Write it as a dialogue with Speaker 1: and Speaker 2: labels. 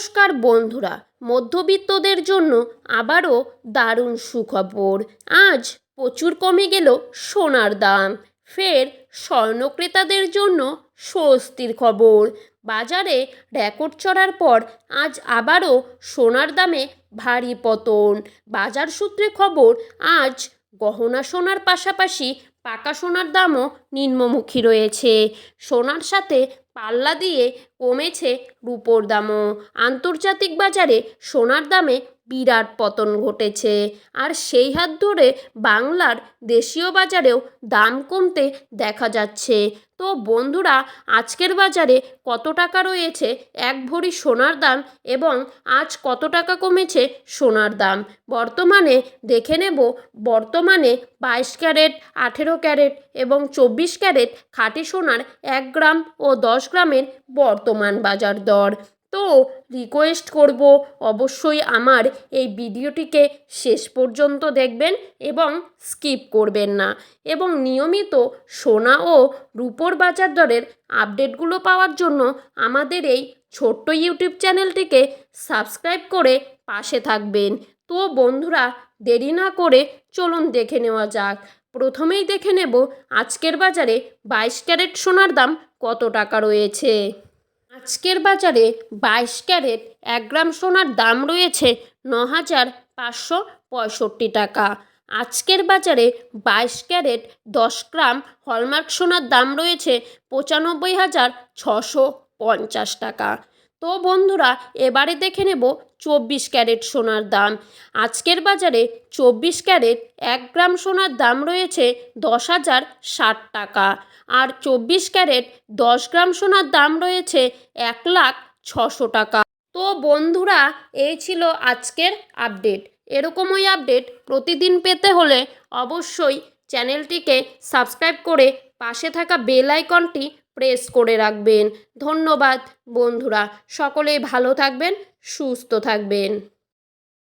Speaker 1: নমস্কার বন্ধুরা, মধ্যবিত্তদের জন্য আবারও দারুণ সুখবর। আজ প্রচুর কমে গেল সোনার দাম। ফের স্বর্ণক্রেতাদের জন্য স্বস্তির খবর। বাজারে রেকর্ড চড়ার পর আজ আবারও সোনার দামে ভারী পতন। বাজার সূত্রে খবর, আজ গহনা সোনার পাশাপাশি পাকা সোনার দামও নিম্নমুখী রয়েছে। সোনার সাথে পাল্লা দিয়ে কমেছে রুপোর দামও। আন্তর্জাতিক বাজারে সোনার দামে বিরাট পতন ঘটেছে। আর সেই হাত ধরে বাংলার দেশীয় বাজারেও দাম কমতে দেখা যাচ্ছে। তো বন্ধুরা, আজকের বাজারে কত টাকা রয়েছে? এক ভরি সোনার দাম এবং আজ কত টাকা কমেছে সোনার দাম? বর্তমানে দেখে নেব। বর্তমানে বাইশ ক্যারেট, আঠেরো ক্যারেট এবং চব্বিশ ক্যারেট খাঁটি সোনার এক গ্রাম ও দশ গ্রামের বর্তমান বাজার দর। তো রিকোয়েস্ট করব অবশ্যই আমার এই ভিডিওটিকে শেষ পর্যন্ত দেখবেন এবং স্কিপ করবেন না। এবং নিয়মিত সোনা ও রূপোর বাজার দরের আপডেটগুলো পাওয়ার জন্য আমাদের এই ছোট্ট ইউটিউব চ্যানেলটিকে সাবস্ক্রাইব করে পাশে থাকবেন। তো বন্ধুরা, দেরি না করে চলুন দেখে নেওয়া যাক। প্রথমেই দেখে নেব আজকের বাজারে বাইশ ক্যারেট সোনার দাম কত টাকা রয়েছে। আজকের বাজারে বাইশ ক্যারেট, এক গ্রাম সোনার দাম রয়েছে ন হাজার পাঁচশো পঁয়ষট্টি টাকা। আজকের বাজারে বাইশ ক্যারেট, দশ গ্রাম হলমার্ক সোনার দাম রয়েছে পঁচানব্বই হাজার ছশো পঞ্চাশ টাকা। তো বন্ধুরা, এবারে দেখে নেব চব্বিশ ক্যারেট সোনার দাম। আজকের বাজারে চব্বিশ ক্যারেট এক গ্রাম সোনার দাম রয়েছে দশ হাজার ষাট টাকা। আর চব্বিশ ক্যারেট দশ গ্রাম সোনার দাম রয়েছে এক লাখ ছশো টাকা। তো বন্ধুরা, এই ছিল আজকের আপডেট। এরকমই আপডেট প্রতিদিন পেতে হলে অবশ্যই চ্যানেলটিকে সাবস্ক্রাইব করে পাশে থাকা বেল আইকনটি প্রেস করে রাখবেন। ধন্যবাদ বন্ধুরা সকলেই ভালো থাকবেন সুস্থ থাকবেন।